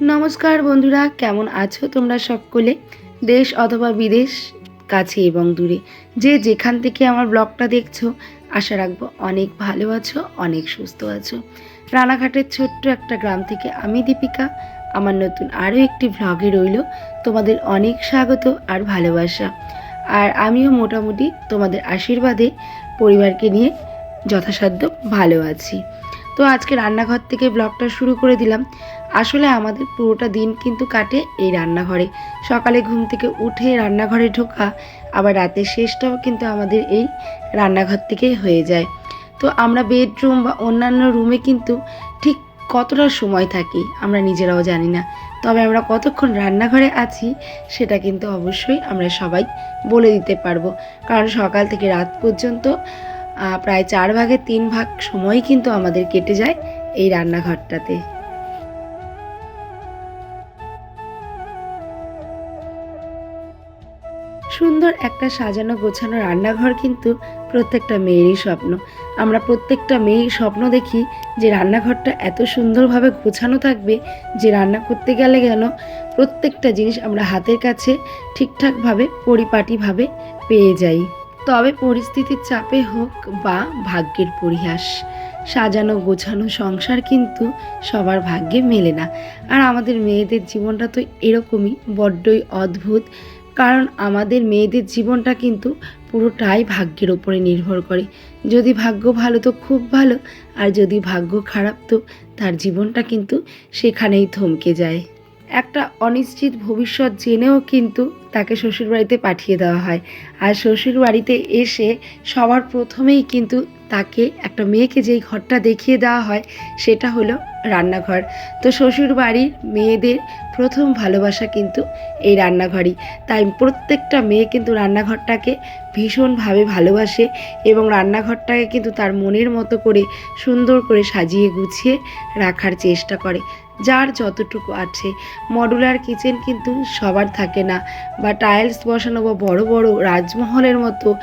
নমস্কার বন্ধুরা, কেমন আছো তোমরা সকলে? দেশ অথবা বিদেশ, কাছে এবং দূরে, যে যেখান থেকে আমার ব্লগটা দেখছ, আশা রাখব অনেক ভালো আছো, অনেক সুস্থ আছো। রানাঘাটের ছোট্ট একটা গ্রাম থেকে আমি দীপিকা, আমার নতুন আরও একটি ভ্লগে রইল তোমাদের অনেক স্বাগত আর ভালোবাসা। আর আমিও মোটামুটি তোমাদের আশীর্বাদে পরিবারকে নিয়ে যথাসাধ্য ভালো আছি। তো আজকে রান্নাঘর থেকে ব্লগটা শুরু করে দিলাম। আসলে আমাদের পুরোটা দিন কিন্তু কাটে এই রান্নাঘরে। সকালে ঘুম থেকে উঠে রান্নাঘরে ঢোকা, আবার রাতের শেষটাও কিন্তু আমাদের এই রান্নাঘর থেকেই হয়ে যায়। তো আমরা বেডরুম বা অন্যান্য রুমে কিন্তু ঠিক কতটা সময় থাকি আমরা নিজেরাও জানি না। তবে আমরা কতক্ষণ রান্নাঘরে আছি সেটা কিন্তু অবশ্যই আমরা সবাই বলে দিতে পারব। কারণ সকাল থেকে রাত পর্যন্ত প্রায় চার ভাগের তিন ভাগ সময় কিন্তু আমাদের কেটে যায় এই রান্নাঘরটাতে। সুন্দর একটা সাজানো গোছানো রান্নাঘর কিন্তু প্রত্যেকটা মেয়েরই স্বপ্ন। আমরা প্রত্যেকটা মেয়েই স্বপ্ন দেখি যে রান্নাঘরটা এত সুন্দরভাবে গোছানো থাকবে যে রান্না করতে গেলে যেন প্রত্যেকটা জিনিস আমরা হাতের কাছে ঠিকঠাকভাবে, পরিপাটিভাবে পেয়ে যাই। তবে পরিস্থিতির চাপে হোক বা ভাগ্যের পরিহাস, সাজানো গোছানো সংসার কিন্তু সবার ভাগ্যে মেলে না। আর আমাদের মেয়েদের জীবনটা তো এরকমই, বড্ডই অদ্ভুত। কারণ আমাদের মেয়েদের জীবনটা কিন্তু পুরোটাই ভাগ্যের ওপরে নির্ভর করে। যদি ভাগ্য ভালো তো খুব ভালো, আর যদি ভাগ্য খারাপ তো তার জীবনটা কিন্তু সেখানেই থমকে যায়। একটা অনিশ্চিত ভবিষ্যৎ জেনেও কিন্তু তাকে শ্বশুরবাড়িতে পাঠিয়ে দেওয়া হয়। আর শ্বশুরবাড়িতে এসে সবার প্রথমেই কিন্তু তাকে একটা মেয়েকে যেই ঘরটা দেখিয়ে দেওয়া হয়, সেটা হলো রান্নাঘর। তো শ্বশুর বাড়ির মেয়েদের প্রথম ভালোবাসা কিন্তু এই রান্নাঘরই। তাই প্রত্যেকটা মেয়ে কিন্তু রান্নাঘরটাকে ভীষণভাবে ভালোবাসে এবং রান্নাঘরটাকে কিন্তু তার মনের মতো করে সুন্দর করে সাজিয়ে গুছিয়ে রাখার চেষ্টা করে। যার যতটুকু আছে। মডুলার কিচেন কিন্তু সবার থাকে না। বা টাইলস বসানো বা বড় বড় রাজমহলের মতো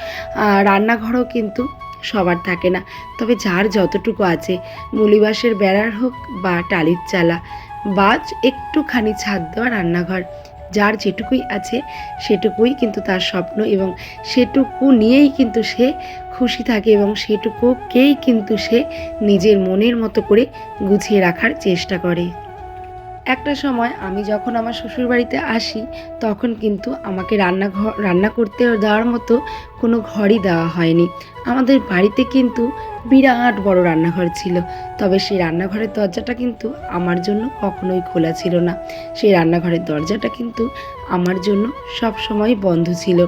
রান্নাঘরও কিন্তু সবার থাকে না। তবে যার যতটুকু আছে, মুলিবাসের বেড়ার হোক বা টালির চালা বা একটুখানি ছাদ দেওয়া রান্নাঘর। যার যেটুকুই আছে, সেটুকুই কিন্তু তার স্বপ্ন এবং সেটুকু নিয়েই কিন্তু সে খুশি থাকে এবং সেটুকুকেই কিন্তু সে নিজের মনের মতো করে গুছিয়ে রাখার চেষ্টা করে। একটা সময় আমি যখন আমার শ্বশুরবাড়িতে আসি, তখন কিন্তু আমাকে রান্নাঘর, রান্না করতে দেওয়ার মতো কোনো ঘরই দেওয়া হয়নি। আমাদের বাড়িতে কিন্তু বিরাট বড় রান্নাঘর ছিল। তবে সেই রান্নাঘরের দরজাটা কিন্তু আমার জন্য কখনোই খোলা ছিল না। সেই রান্নাঘরের দরজাটা কিন্তু আমার জন্য সব সময় বন্ধ ছিল।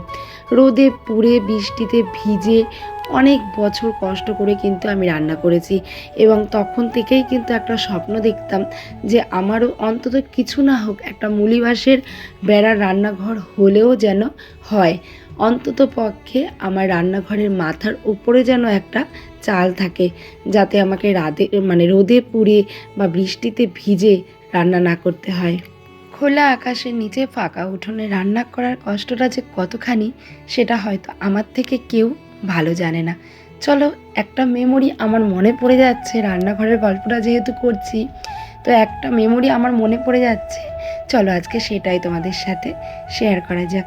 রোদে পুড়ে বৃষ্টিতে ভিজে অনেক বছর কষ্ট করে কিন্তু আমি রান্না করেছি এবং তখন থেকেই কিন্তু একটা স্বপ্ন দেখতাম যে আমারও অন্তত কিছু না হোক একটা মুলিবাসের বেড়ার রান্নাঘর হলেও যেন হয়। অন্তত পক্ষে আমার রান্নাঘরের মাথার উপরে যেন একটা চাল থাকে যাতে আমাকে রাতে মানে রোদে পুড়ে বা বৃষ্টিতে ভিজে রান্না না করতে হয়। খোলা আকাশের নিচে ফাঁকা উঠোনে রান্না করার কষ্টটা যে কতখানি সেটা হয়তো আমার থেকে কেউ ভালো জানে না। চলো, একটা মেমোরি আমার মনে পড়ে যাচ্ছে, রান্নাঘরের গল্পটা যেহেতু করছি, তো একটা মেমোরি আমার মনে পড়ে যাচ্ছে। চলো, আজকে সেটাই তোমাদের সাথে শেয়ার করা যাক।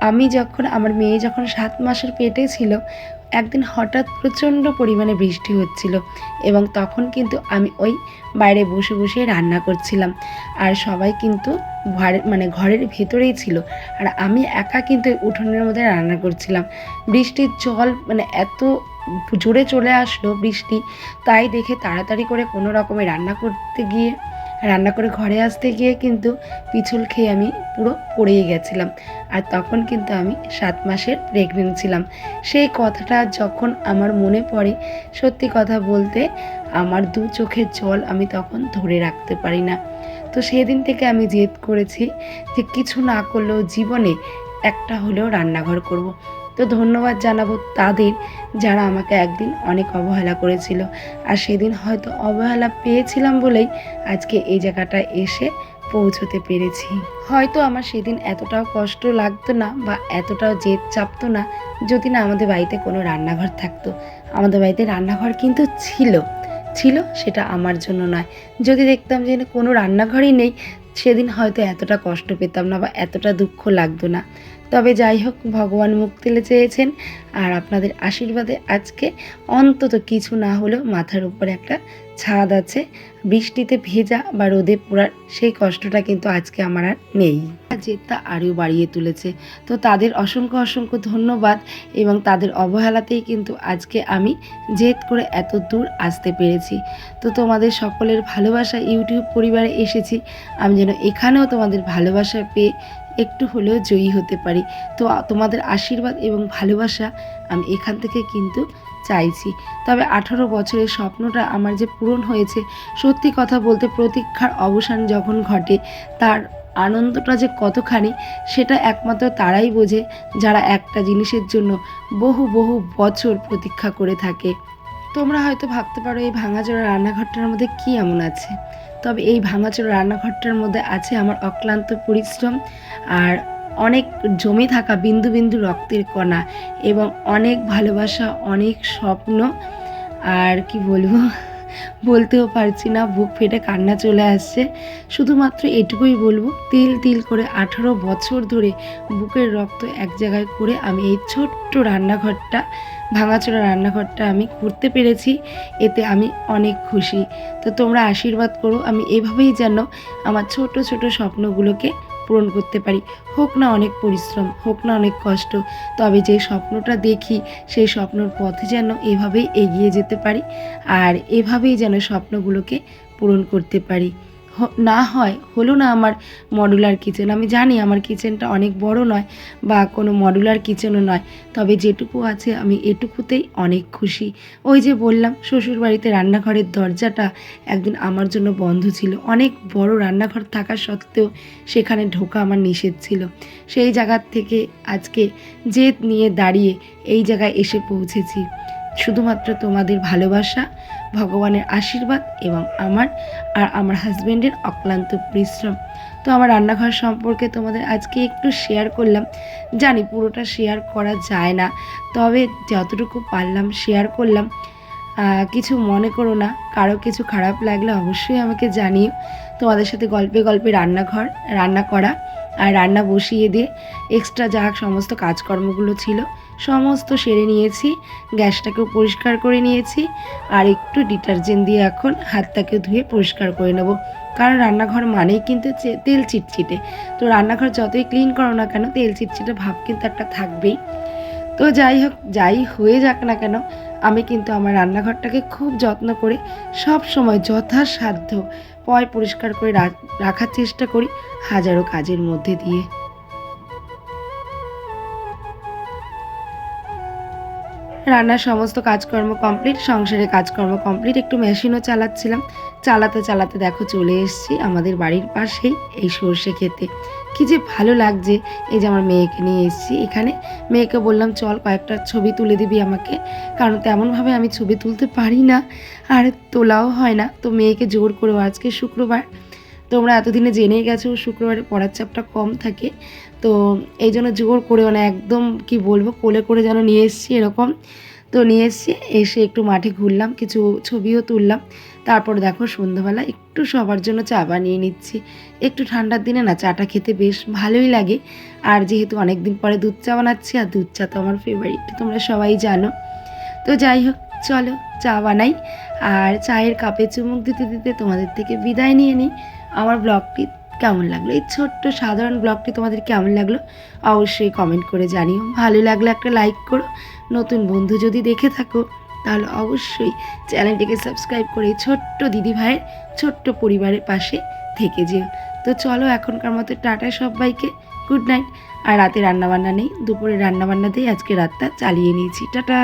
আমি যখন, আমার মেয়ে যখন সাত মাসের পেটে ছিল একদিন হঠাৎ প্রচণ্ড পরিমাণে বৃষ্টি হচ্ছিল এবং তখন কিন্তু আমি ওই বাইরে বসে বসে রান্না করছিলাম। আর সবাই কিন্তু মানে ঘরের ভেতরেই ছিল। আর আমি একা কিন্তু উঠোনের মধ্যে রান্না করছিলাম। বৃষ্টির জল মানে এত জোরে চলে আসলো বৃষ্টি, তাই দেখে তাড়াতাড়ি করে কোনো রকমে রান্না করতে গিয়ে রান্না করে ঘরে আসতে গিয়ে কিন্তু পিছল খেয়ে আমি পুরো পড়েই গেছিলাম। আর তখন কিন্তু আমি সাত মাসের প্রেগনেন্ট ছিলাম। সেই কথাটা যখন আমার মনে পড়ে, সত্যি কথা বলতে আমার দু চোখের জল আমি তখন ধরে রাখতে পারি না। তো সেদিন থেকে আমি জেদ করেছি যে কিছু না করলেও জীবনে একটা হলেও রান্নাঘর করব। তো ধন্যবাদ জানাব তাদের যারা আমাকে একদিন অনেক অবহেলা করেছিল। আর সেদিন হয়তো অবহেলা পেয়েছিলাম বলেই আজকে এই জায়গাটায় এসে পৌঁছতে পেরেছি। হয়তো আমার সেদিন এতটাও কষ্ট লাগতো না বা এতটাও জেদ চাপতো না যদি না আমাদের বাড়িতে কোনো রান্নাঘর থাকতো। আমাদের বাড়িতে রান্নাঘর কিন্তু ছিল। ছিল সেটা আমার জন্য নয়। যদি দেখতাম যে কোনো রান্নাঘরই নেই, সেদিন হয়তো এতটা কষ্ট পেতাম না বা এতটা দুঃখ লাগতো না। তবে যাই হোক, ভগবান মুখ তুলে চেয়েছেন। আর আপনাদের আশীর্বাদে আজকে অন্তত কিছু না হলেও মাথার উপরে একটা ছাদ আছে। বৃষ্টিতে ভেজা বা রোদে পোড়ার সেই কষ্টটা কিন্তু আজকে আমার আর নেই। জেদটা আরও বাড়িয়ে তুলেছে। তো তাদের অসংখ্য অসংখ্য ধন্যবাদ এবং তাদের অবহেলাতেই কিন্তু আজকে আমি জেদ করে এত দূর আসতে পেরেছি। তো তোমাদের সকলের ভালোবাসা ইউটিউব পরিবারে এসেছি। আমি যেন এখানেও তোমাদের ভালোবাসা পেয়ে একটু হলেও জয়ী হতে পারি। তো তোমাদের আশীর্বাদ এবং ভালোবাসা আমি এখান থেকে কিন্তু চাইছি। তবে আঠারো বছরের স্বপ্নটা আমার যে পূরণ হয়েছে, সত্যি কথা বলতে প্রতীক্ষার অবসান যখন ঘটে, তার আনন্দটা যে কতখানি, সেটা একমাত্র তারাই বোঝে, যারা একটা জিনিসের জন্য বহু বহু বছর প্রতীক্ষা করে থাকে। তোমরা হয়তো ভাবতে পারো, এই ভাঙাচোরা রান্নাঘরটার মধ্যে কী এমন আছে? তবে এই ভাঙাচোরা রান্নাঘরটার মধ্যে আছে আমার অক্লান্ত পরিশ্রম আর অনেক জমে থাকা বিন্দু বিন্দু রক্তের কণা এবং অনেক ভালোবাসা, অনেক স্বপ্ন। আর কি বলব? বলতেও পারছি না, বুক ফেটে কান্না চলে আসছে। শুধুমাত্র এটুকুই বলব, তিল তিল করে আঠারো বছর ধরে বুকের রক্ত এক জায়গায় করে আমি এই ছোট্ট রান্নাঘরটা, ভাঙাচোরা রান্নাঘরটা আমি করতে পেরেছি, এতে আমি অনেক খুশি। তো তোমরা আশীর্বাদ করো, আমি এভাবেই যেন আমার ছোট ছোট স্বপ্নগুলোকে পূরণ করতে পারি। হোক না অনেক পরিশ্রম, হোক না অনেক কষ্ট, তবে যে স্বপ্নটা দেখি, সেই স্বপ্নর পথে যেন এভাবেই এগিয়ে যেতে পারি আর এভাবেই যেন স্বপ্নগুলোকে পূরণ করতে পারি। না হয়, হলো না আমার মডুলার কিচেন আমি জানি আমার কিচেনটা অনেক বড় নয় বা কোনো মডুলার কিচেনও নয়, তবে যেটুকু আছে আমি এটুকুতেই অনেক খুশি। ওই যে বললাম, শ্বশুরবাড়িতে রান্নাঘরের দরজাটা একদিন আমার জন্য বন্ধ ছিল। অনেক বড় রান্নাঘর থাকা সত্ত্বেও সেখানে ঢোকা আমার নিষেধ ছিল। সেই জায়গার থেকে আজকে জেদ নিয়ে দাঁড়িয়ে এই জায়গায় এসে পৌঁছেছি। শুধুমাত্র তোমাদের ভালোবাসা ভগবানের আশীর্বাদ এবং আমার আর আমার হাজব্যান্ডের অক্লান্ত পরিশ্রম। তো আমার রান্নাঘর সম্পর্কে তোমাদের আজকে একটু শেয়ার করলাম। জানি পুরোটা শেয়ার করা যায় না, তবে যতটুকু পারলাম শেয়ার করলাম। কিছু মনে করো না, কারও কিছু খারাপ লাগলে অবশ্যই আমাকে জানিও। তোমাদের সাথে গল্পে গল্পে রান্নাঘর, রান্না করা আর রান্না বসিয়ে দিয়ে এক্সট্রা যা সমস্ত কাজকর্মগুলো ছিল সমস্ত সেরে নিয়েছি, গ্যাসটাকেও পরিষ্কার করে নিয়েছি, আর একটু ডিটারজেন্ট দিয়ে এখন হাতটাকে ধুয়ে পরিষ্কার করে নেব। কারণ রান্নাঘর মানেই কিন্তু তেল চিটচিটে। তো রান্নাঘর যতই ক্লিন করো না কেন, তেল চিটচিটে ভাব কিন্তু একটা থাকবেই। তো যাই হোক, যাই হয়ে যাক না কেন, আমি কিন্তু আমার রান্নাঘরটাকে খুব যত্ন করে সব সময় যথাসাধ্য পয় পরিষ্কার করে রাখার চেষ্টা করি হাজারো কাজের মধ্যে দিয়ে। রান্নার সমস্ত কাজকর্ম কমপ্লিট সংসারের কাজকর্ম কমপ্লিট একটু মেশিনও চালাচ্ছিলাম। চালাতে চালাতে দেখো চলে এসেছি আমাদের বাড়ির পাশেই এই সর্ষে খেতে। কি যে ভালো লাগছে। এই যে আমার মেয়েকে নিয়ে এসেছি এখানে। মেয়েকে বললাম, চল কয়েকটা ছবি তুলে দিবি আমাকে। কারণ তেমনভাবে আমি ছবি তুলতে পারি না। আর তোলাও হয় না। তো মেয়েকে জোর করেও আজকে শুক্রবার তোমরা এতদিনে জেনেই গেছো শুক্রবারে পড়ার চাপটা কম থাকে। তো এই জন্য জোর করে মানে একদম কি বলব, কোলে করে যেন নিয়ে এসেছি এরকম। তো নিয়ে এসেছি, এসে একটু মাঠে ঘুরলাম, কিছু ছবিও তুললাম। তারপর দেখো সন্ধ্যাবেলা একটু সবার জন্য চা বানিয়ে নিচ্ছি। একটু ঠান্ডার দিনে না চাটা খেতে বেশ ভালোই লাগে। আর যেহেতু অনেক দিন পরে দুধ চা বানাচ্ছি, আর দুধ চা তো আমার ফেভারিট তোমরা সবাই জানো। তো যাই হোক, চলো চা বানাই। আর চায়ের কাপে চুমুক দিতে দিতে তোমাদের থেকে বিদায় নিয়ে নিই। আমার ব্লগটি কেমন লাগল? এই ছোট্ট সাধারণ ব্লগটি তোমাদের কেমন লাগল? অবশ্যই কমেন্ট করে জানিও। ভালো লাগলে একটা লাইক করো। নতুন বন্ধু যদি দেখে থাকো, তাহলে অবশ্যই চ্যানেলটিকে সাবস্ক্রাইব করে ছোট্ট দিদি ভাইয়ের ছোট্ট পরিবারের পাশে থেকে যেও। তো চলো এখনকার মতো টাটা সবাইকে। গুড নাইট আর রাতে রান্নাবান্না নেই। দুপুরে রান্নাবান্নাতেই আজকে রাতটা চালিয়ে নিয়েছি। টাটা!